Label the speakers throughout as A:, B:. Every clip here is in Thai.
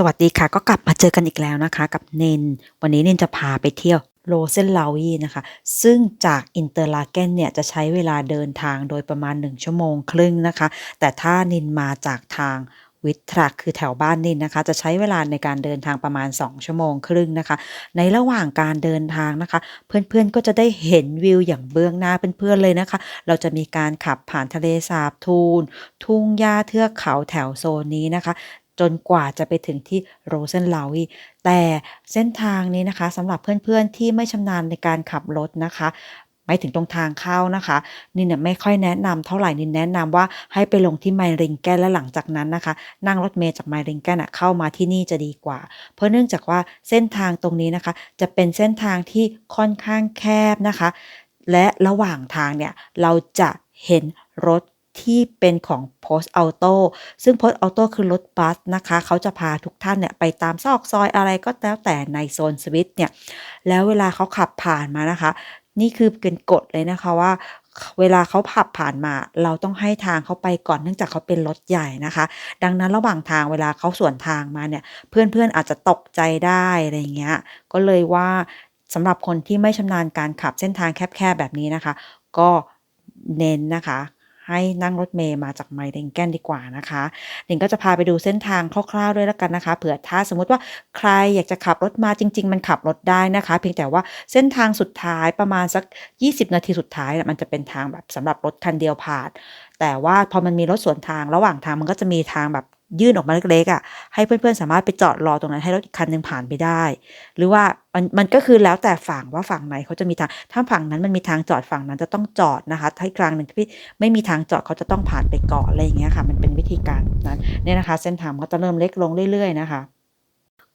A: สวัสดีค่ะ ก็กลับมาเจอกันอีกแล้วนะคะ กับเนน วันนี้เนนจะพาไปเที่ยวโรเซนลาวีนะคะ ซึ่งจากอินเตอร์ลาเกนเนี่ยจะใช้เวลาเดินทางโดยประมาณ 1 ชั่วโมงครึ่งนะคะ แต่ถ้านินมาจากทางวิทรักคือแถวบ้านนินนะคะ จะใช้เวลาในการเดินทางประมาณ 2 ชั่วโมงครึ่งนะคะ ในระหว่างการเดินทางนะคะ เพื่อนๆก็จะได้เห็นวิวอย่างเบื้องหน้าเพื่อนๆเลยนะคะ เราจะมีการขับผ่านทะเลสาบทูน ทุ่งหญ้าเทือกเขาแถวโซนนี้นะคะ จนกว่าจะไปถึงที่โรเซนลาวีแต่เส้นทางนี้นะคะสำหรับเพื่อนๆที่ไม่ชำนาญในการขับรถนะคะไม่ถึงตรงทางเข้านะคะ นินเนี่ยไม่ค่อยแนะนำเท่าไหร่นินแนะนำว่าให้ไปลงที่ไมริงแกนและหลังจากนั้นนะคะ นั่งรถเมล์จากไมริงแกนเข้ามาที่นี่จะดีกว่า เพราะเนื่องจากว่าเส้นทางตรงนี้นะคะ จะเป็นเส้นทางที่ค่อนข้างแคบนะคะ และระหว่างทางเนี่ยเราจะเห็นรถ ที่เป็นของ Post Auto ซึ่ง Post Auto คือรถบัสนะคะ เขาจะพาทุกท่านเนี่ยไปตามซอกซอยอะไรก็แล้วแต่ในโซนสวิตเนี่ย แล้วเวลาเขาขับผ่านมานะคะ นี่คือเป็นกฎเลยนะคะว่าเวลาเขาขับผ่านมาเราต้องให้ทางเขาไปก่อนเนื่องจากเขาเป็นรถใหญ่นะคะ ดังนั้นระหว่างทางเวลาเขาสวนทางมาเนี่ย เพื่อนๆอาจจะตกใจได้อะไรเงี้ย ก็เลยว่าสำหรับคนที่ไม่ชำนาญการขับเส้นทางแคบๆแบบนี้นะคะ ก็เน้นนะคะ ให้นั่งรถเมย์มาจากไมเดงแกนดีกว่านะคะหนิงก็จะพาไปดูเส้นทางคร่าวๆด้วยแล้วกันนะคะ เผื่อถ้าสมมติว่าใครอยากจะขับรถมาจริง ๆ มันขับรถได้นะคะ เพียงแต่ว่าเส้นทางสุดท้ายประมาณสัก 20 นาทีสุดท้ายน่ะมันจะเป็นทางแบบสำหรับรถคันเดียวผ่าน แต่ว่าพอมันมีรถสวนทางระหว่างทางมันก็จะมีทางแบบ ยื่นออกมาเล็กๆอะให้เพื่อนๆสามารถไปจอดรอตรงนั้นให้รถอีกคันหนึ่งผ่านไปได้ หรือว่ามันมันก็คือแล้วแต่ฝั่งว่าฝั่งไหนเขาจะมีทางถ้าฝั่งนั้นมันมีทางจอดฝั่งนั้นจะต้องจอดนะคะถ้ากลางหนึ่งที่ไม่มีทางจอดเขาจะต้องผ่านไปก่อนอะไรอย่างเงี้ยค่ะ มันเป็นวิธีการนั้นเนี่ยนะคะ เส้นทางก็จะเริ่มเล็กลงเรื่อยๆนะคะ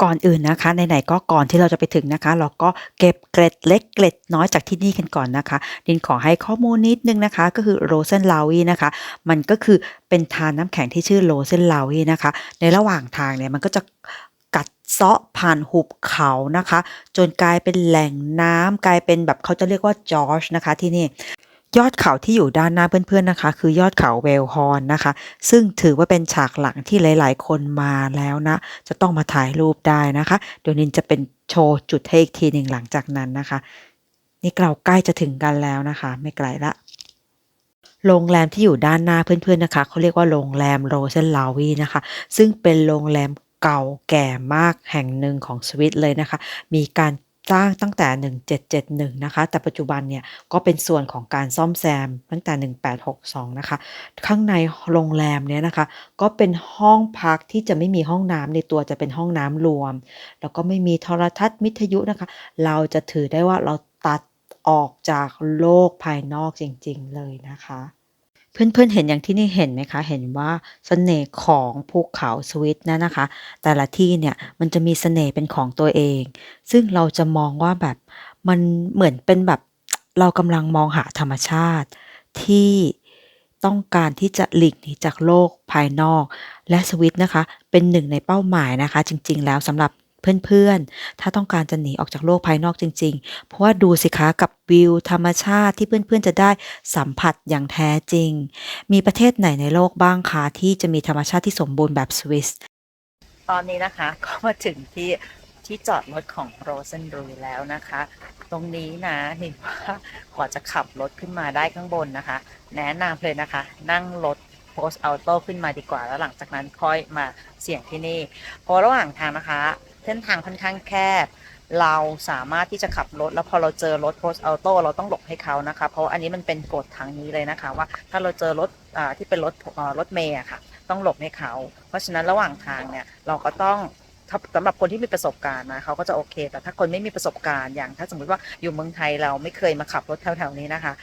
A: ก่อนอื่นนะคะไหนๆก็ก่อนที่เราจะไปถึงนะคะ เราก็เก็บเกร็ดเล็กเกร็ดน้อยจากที่นี่กันก่อนนะคะดินขอให้ข้อมูลนิดนึงนะคะ ก็คือโรเซนลาวีนะคะ มันก็คือเป็นทานน้ำแข็งที่ชื่อโรเซนลาวีนะคะ ในระหว่างทางเนี่ยมันก็จะกัดเซาะผ่านหุบเขานะคะ จนกลายเป็นแหล่งน้ำกลายเป็นแบบเขาจะเรียกว่าจอร์จนะคะที่นี่ ยอดเขาที่อยู่ด้านหน้าเพื่อนๆนะคะ คือยอดเขาเวลฮอนนะคะ ซึ่งถือว่าเป็นฉากหลังที่หลายๆ คนมาแล้วนะ จะต้องมาถ่ายรูปได้นะคะ เดี๋ยวนินจะเป็นโชว์จุดให้อีกทีหนึ่งหลังจากนั้นนะคะ นี่เราใกล้จะถึงกันแล้วนะคะ ไม่ไกลละโรงแรมที่อยู่ด้านหน้าเพื่อนๆนะคะเขาเรียกว่าโรงแรมโรเซนลาวีนะคะ ซึ่งเป็นโรงแรมเก่าแก่มากแห่งหนึ่งของสวิตเลยนะคะ มีการ สร้างตั้งแต่ 1771 นะคะ แต่ปัจจุบันเนี่ยก็เป็นส่วนของการซ่อมแซมตั้งแต่ 1862 นะคะ ข้างในโรงแรมเนี่ยนะคะ ก็เป็นห้องพักที่จะไม่มีห้องน้ำในตัวจะเป็นห้องน้ำรวม แล้วก็ไม่มีโทรทัศน์วิทยุนะคะ เราจะถือได้ว่าเราตัดออกจากโลกภายนอกจริง ๆ เลยนะคะ เพื่อนๆเห็นอย่างที่นี่เห็นไหมคะ เห็นว่าเสน่ห์ของภูเขาสวิตนะนะคะ แต่ละที่เนี่ยมันจะมีเสน่ห์เป็นของตัวเอง ซึ่งเราจะมองว่าแบบมันเหมือนเป็นแบบเรากำลังมองหาธรรมชาติ ที่ต้องการที่จะหลีกหนีจากโลกภายนอก และสวิตนะคะ เป็นหนึ่งในเป้าหมายนะคะ จริง ๆ แล้วสำหรับ เพื่อนๆ ถ้าต้องการจะหนีออกจากโลกภายนอกจริง ๆ เพราะว่าดูสิคะกับวิวธรรมชาติที่เพื่อนๆ จะได้สัมผัสอย่างแท้จริง มีประเทศไหนในโลกบ้างคะที่จะมีธรรมชาติที่สมบูรณ์แบบสวิส ตอนนี้นะคะก็มาถึงที่ที่จอดรถของโรเซนรูแล้วนะคะ ตรงนี้นะเห็นว่ากว่าจะขับรถขึ้นมาได้ข้างบนนะคะ แนะนำเลยนะคะ นั่งรถโพสต์อัลโต้ขึ้นมาดีกว่า แล้วหลังจากนั้นค่อยมาเสี่ยงที่นี่เพราะระหว่างทางนะคะ เส้นทางค่อนข้างแคบ เราสามารถที่จะขับรถ แล้วพอเราเจอรถโพสต์อัลโต้เราต้องหลบให้เขานะคะ เพราะอันนี้มันเป็นกฎทางนี้เลยนะคะ ว่าถ้าเราเจอรถอที่เป็นรถรถเมย์ค่ะ ต้องหลบให้เขา เพราะฉะนั้นระหว่างทางเนี่ยเราก็ต้องถ้าสำหรับคนที่มีประสบการณ์นะเขาก็จะโอเค แต่ถ้าคนไม่มีประสบการณ์อย่างถ้าสมมติว่าอยู่เมืองไทยเราไม่เคยมาขับรถแถวๆนี้นะคะ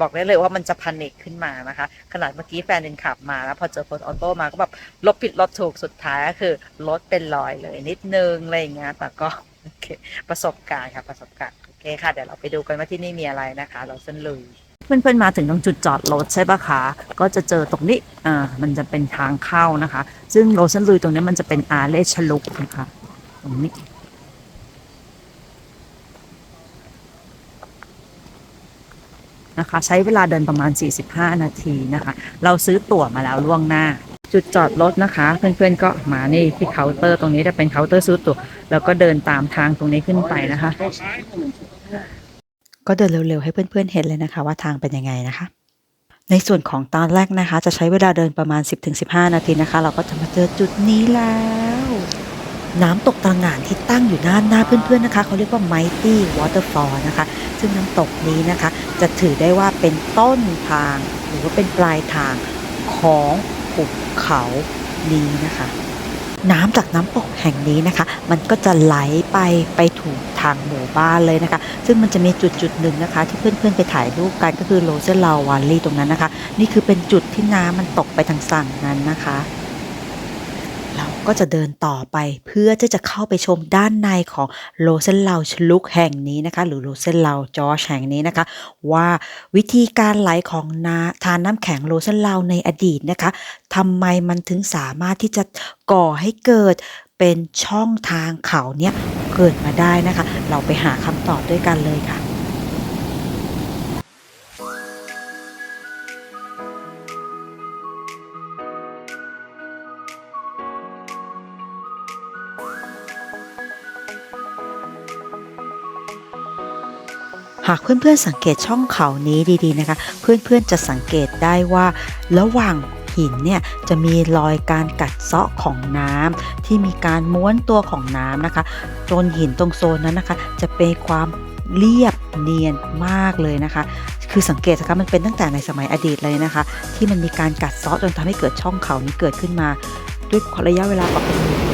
A: บอกได้เลยว่ามันจะพันิกขึ้นมานะคะ ขนาดเมื่อกี้แฟนเดินขับมาแล้วพอเจอโพสออโต้มาก็แบบลบผิดลบถูกสุดท้ายก็คือรถเป็นรอยเลยนิดนึงอะไรอย่างเงี้ยแต่ก็โอเคประสบการณ์ค่ะประสบการณ์โอเคค่ะเดี๋ยวเราไปดูกันว่าที่นี่มีอะไรนะคะ เราเส้นลุยเพื่อนๆมาถึงตรงจุดจอดรถใช่ปะคะ ก็จะเจอตรงนี้ อ่า มันจะเป็นทางเข้านะคะ ซึ่งโรเซนลุยตรงนี้มันจะเป็นอาเลชลุกนะคะ ตรงนี้ นะคะ ใช้เวลาเดินประมาณ 45 นาทีนะคะ เราซื้อตั๋วมาแล้วล่วงหน้า จุดจอดรถนะคะ เพื่อนๆก็มานี่ที่เคาน์เตอร์ตรงนี้จะเป็นเคาน์เตอร์ซื้อตั๋วแล้วก็เดินตามทางตรงนี้ขึ้นไปนะคะ ก็เดินเร็วๆให้เพื่อนๆเห็นเลยนะคะ ว่าทางเป็นยังไงนะคะในส่วนของตอนแรกนะคะ จะใช้เวลาเดินประมาณ 10-15 นาทีนะคะ เราก็จะมาเจอจุดนี้แล้ว น้ำตกตระหง่านที่ตั้งอยู่หน้าหน้าเพื่อนๆนะคะ เขาเรียกว่า Mighty Waterfall นะคะ ซึ่งน้ำตกนี้นะคะ จะถือได้ว่าเป็นต้นทาง หรือว่าเป็นปลายทางของหุบเขานี้นะคะ น้ำจากน้ำตกแห่งนี้นะคะ มันก็จะไหลไปไปถูกทางหมู่บ้านเลยนะคะ ซึ่งมันจะมีจุดจุดหนึ่งนะคะ ที่เพื่อนๆไปถ่ายรูปกันก็คือโรเซลลาวาลีตรงนั้นนะคะ นี่คือเป็นจุดที่น้ำมันตกไปทางฝั่งนั้นนะคะ ก็จะเดินต่อไปเพื่อที่จะเข้าไปชมด้านในของโรเซนเลาชลุกแห่งนี้นะคะ หรือโรเซนเลาจอชแห่งนี้นะคะ ว่าวิธีการไหลของนาทานน้ำแข็งโรเซนเลาในอดีตนะคะทำไมมันถึงสามารถที่จะก่อให้เกิดเป็นช่องทางเขาเนี่ยเกิดมาได้นะคะ เราไปหาคำตอบด้วยกันเลยค่ะ หากเพื่อนๆสังเกตช่องเขานี้ดีๆนะคะ เพื่อนๆจะสังเกตได้ว่าระหว่างหินเนี่ยจะมีรอยการกัดเซาะของน้ำที่มีการม้วนตัวของน้ำนะคะจนหินตรงโซนนั้นนะคะ จะเป็นความเรียบเนียนมากเลยนะคะ คือสังเกตนะคะมันเป็นตั้งแต่ในสมัยอดีตเลยนะคะ ที่มันมีการกัดเซาะจนทำให้เกิดช่องเขานี้เกิดขึ้นมา ด้วยระยะเวลาประมา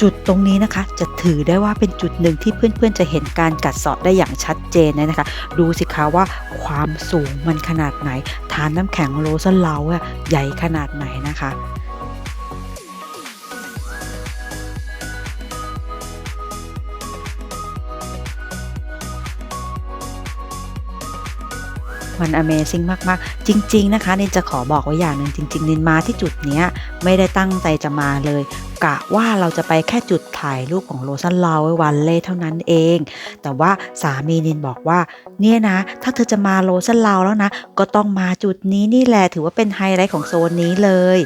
A: จุดตรงนี้นะคะ จะถือได้ว่าเป็นจุดหนึ่งที่เพื่อนๆ จะเห็นการกัดเซาะได้อย่างชัดเจนเลยนะคะ ดูสิคะว่าความสูงมันขนาดไหนทานน้ำแข็งโรสเลาใหญ่ขนาดไหนนะคะมัน Amazing มาก ๆ จริง ๆ นะคะนินจะขอบอกไว้อย่างหนึ่งจริง ๆ นินมาที่จุดนี้ไม่ได้ตั้งใจจะมาเลย กะว่าเราจะไปแค่จุดถ่ายรูปของโรซันลาววันเล่เท่านั้นเอง แต่ว่าสามีนินบอกว่า เนี่ยนะ ถ้าเธอจะมาโรซันลาวแล้วนะ ก็ต้องมาจุดนี้นี่แหละถือว่าเป็นไฮไลท์ของโซนนี้เลย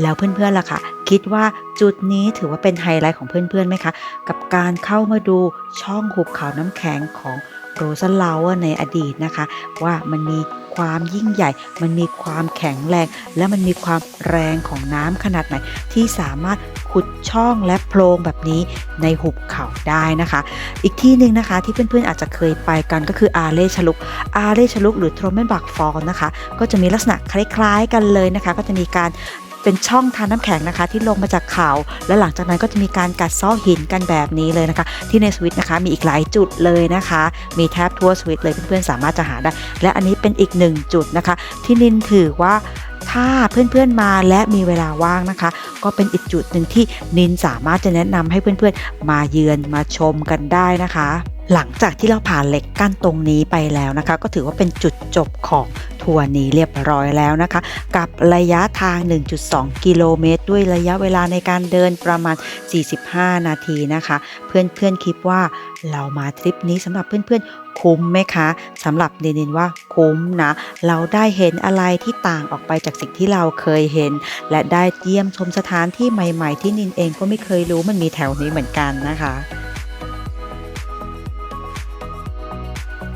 A: แล้วเพื่อนๆล่ะค่ะ คิดว่าจุดนี้ถือว่าเป็นไฮไลท์ของเพื่อนๆไหมคะ กับการเข้ามาดูช่องหุบเขาน้ำแข็งของ โรซันลาวในอดีตนะคะ ว่ามันมีความยิ่งใหญ่ มันมีความแข็งแรง และมันมีความแรงของน้ำขนาดไหน ที่สามารถขุดช่องและโพรงแบบนี้ในหุบเขาได้นะคะ อีกที่หนึ่งนะคะที่เพื่อนๆอาจจะเคยไปกันก็คืออาเล่ชลุก อาเล่ชลุกหรือทรเมนบักฟอลนะคะ ก็จะมีลักษณะคล้ายๆกันเลยนะคะ ก็จะมีการ เป็นช่องทานน้ำแข็งนะคะ ที่ลงมาจากเขาและหลังจากนั้นก็จะมีการกัดซ้อหินกันแบบนี้เลยนะคะ ที่ในสวิตนะคะ มีอีกหลายจุดเลยนะคะ มีแทบทั่วสวิตเลยเพื่อนๆสามารถจะหาได้ และอันนี้เป็นอีกหนึ่งจุดนะคะ ที่นินถือว่าถ้าเพื่อนๆมาและมีเวลาว่างนะคะ ก็เป็นอีกจุดหนึ่งที่นินสามารถจะแนะนำให้เพื่อนๆ มาเยือนมาชมกันได้นะคะ หลังจากที่เราผ่านเหล็กกั้นตรงนี้ไปแล้วนะคะ ก็ถือว่าเป็นจุดจบของทัวร์นี้เรียบร้อยแล้วนะคะ กับระยะทาง 1.2 กิโลเมตร ด้วยระยะเวลาในการเดินประมาณ 45 นาทีนะคะ เพื่อนๆคิดว่าเรามาทริปนี้สำหรับเพื่อนๆคุ้มไหมคะสำหรับเดนินว่าคุ้มนะ เราได้เห็นอะไรที่ต่างออกไปจากสิ่งที่เราเคยเห็น และได้เยี่ยมชมสถานที่ใหม่ ๆ ที่นินเองก็ไม่เคยรู้มันมีแถวนี้เหมือนกันนะคะ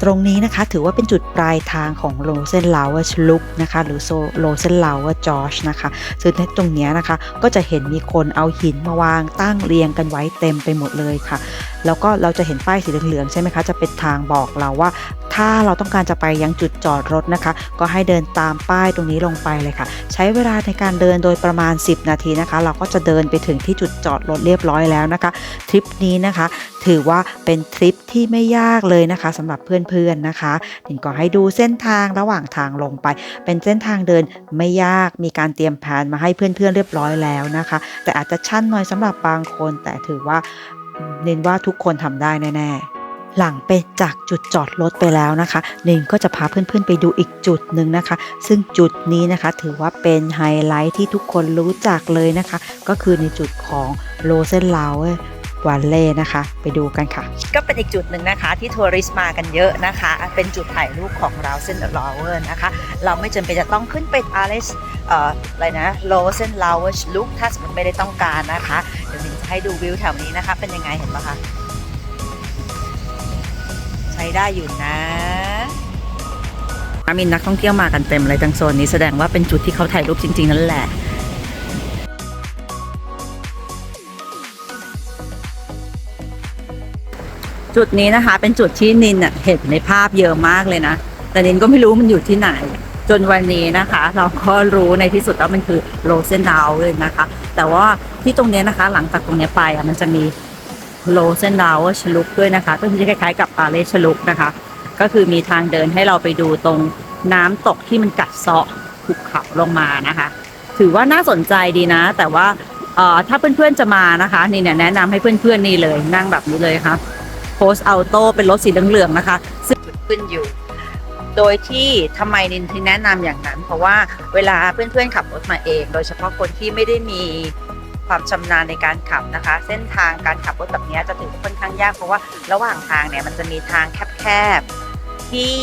A: ตรงนี้นะคะถือว่าเป็นจุดปลายทางของโรเซนลาวชลุกนะคะหรือโซโรเซนลาวจอชนะคะซึ่งตรงนี้นะคะก็จะเห็นมีคนเอาหินมาวางตั้งเรียงกันไว้เต็มไปหมดเลยค่ะ แล้วก็เราจะเห็นป้ายสีเหลืองๆใช่ไหมคะจะเป็นทางบอกเราว่า ถ้าเราต้องการจะไปยังจุดจอดรถนะคะ ก็ให้เดินตามป้ายตรงนี้ลงไปเลยค่ะ ใช้เวลาในการเดินโดยประมาณ 10 นาทีนะคะ เราก็จะเดินไปถึงที่จุดจอดรถเรียบร้อยแล้วนะคะทริปนี้นะคะถือว่าเป็นทริปที่ไม่ยากเลยนะคะสำหรับเพื่อนๆนะคะหนิงก็ให้ดูเส้นทางระหว่างทางลงไป เป็นเส้นทางเดินไม่ยากมีการเตรียมแผนมาให้เพื่อนๆเรียบร้อยแล้วนะคะ แต่อาจจะชั่นหน่อยสำหรับบางคน แต่ถือว่าเน้นว่าทุกคนทำได้แน่ๆ หลังไปจากจุดจอดรถไปแล้วนะคะเนนก็จะพาเพื่อนๆไปดูอีกจุดหนึ่งนะคะ ซึ่งจุดนี้นะคะถือว่าเป็นไฮไลท์ที่ทุกคนรู้จักเลยนะคะ ก็คือในจุดของโรเซนลาววันเล่นะคะ ไปดูกันค่ะ ก็เป็นอีกจุดหนึ่งนะคะที่ทัวริสมากันเยอะนะคะ เป็นจุดถ่ายรูปของเราเซนลาวเวอร์นะคะ เราไม่จำเป็นจะต้องขึ้นไปอาเลสเอ่ออะไรนะโลเซนลาวเวอร์ลุกถ้าสมมติไม่ได้ต้องการนะคะ เดี๋ยวหนิงจะให้ดูวิวแถวนี้นะคะ เป็นยังไงเห็นปะคะ ได้อยู่นะมีนักท่องเที่ยวมากันเต็มเลยทางโซนนี้แสดงว่าเป็นจุดที่เขาถ่ายรูปจริง ๆ นั่นแหละจุดนี้นะคะ เป็นจุดที่นินะเห็นในภาพเยอะมากเลยนะ แต่นินก็ไม่รู้มันอยู่ที่ไหน จนวันนี้นะคะ เราก็รู้ในที่สุดว่ามันคือโรเซนดาวเลยนะคะ แต่ว่าที่ตรงนี้นะคะ หลังจากตรงนี้ไปอะมันจะมี โรเซนดาวชลุกด้วยนะคะก็คือคล้ายๆกับปาเลชลุกนะคะ ก็คือมีทางเดินให้เราไปดูตรงน้ำตกที่มันกัดเซาะภูเขาลงมานะคะ ถือว่าน่าสนใจดีนะ แต่ว่าเอ่อถ้าเพื่อนๆจะมานะคะ นี่เนี่ยแนะนำให้เพื่อนๆนี่เลยนั่งแบบนี้เลยค่ะโพสอัลโต้เป็นรถสีเหลืองๆนะคะ ซึ่งขึ้นอยู่โดยที่ทำไมนินที่แนะนำอย่างนั้น เพราะว่าเวลาเพื่อนๆขับรถมาเอง โดยเฉพาะคนที่ไม่ได้มี ความชำนาญในการขับนะคะ เส้นทางการขับรถแบบนี้จะถือค่อนข้างยากเพราะว่าระหว่างทางเนี่ยมันจะมีทางแคบๆที่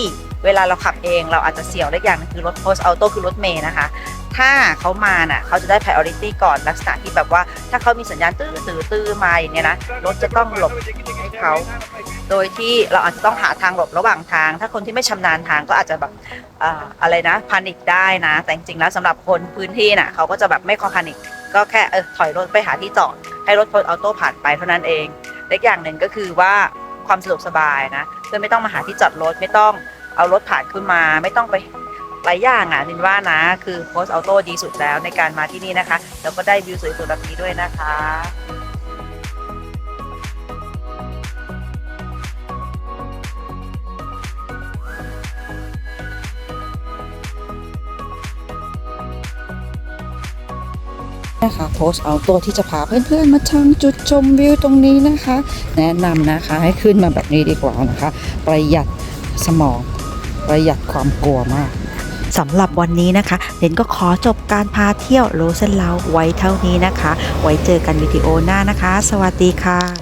A: เวลาเราขับเองเราอาจจะเสี่ยวได้อย่างนึงคือรถโพสอัลโต้คือรถเมย์นะคะ ถ้าเขามาน่ะเขาจะได้ priority ก่อนลักษณะที่แบบว่าถ้าเขามีสัญญาณตื้อตื้อตื้อมาอย่างเงี้ยนะรถจะต้องหลบให้เขาโดยที่เราอาจจะต้องหาทางหลบระหว่างทาง ถ้าคนที่ไม่ชำนาญทางก็อาจจะแบบออะไรนะพานิคได้นะ แต่จริงๆแล้วสำหรับคนพื้นที่น่ะเขาก็จะแบบไม่คอพานิค ก็แค่เออถอยรถไปหาที่จอดให้รถพลออโต้ผ่านไปเท่านั้นเองเล็กอย่างหนึ่งก็คือว่าความสะดวกสบายนะเพื่อไม่ต้องมาหาที่จอดรถไม่ต้องเอารถผ่านขึ้นมา ไม่ต้องไปหลายอย่างอะนินว่านะ คือโพสออโต้ดีสุดแล้วในการมาที่นี่นะคะ แล้วก็ได้วิวสวยๆแบบนี้ด้วยนะคะ นะคะโพสเอาตัวที่จะพาเพื่อนๆมาทางจุดชมวิวตรงนี้นะคะ แนะนำนะคะให้ขึ้นมาแบบนี้ดีกว่านะคะ ประหยัดสมอง ประหยัดความกลัวมากสำหรับวันนี้นะคะเดนก็ขอจบการพาเที่ยวโรเซนเลาไว้เท่านี้นะคะ ไว้เจอกันวิดีโอหน้านะคะ สวัสดีค่ะ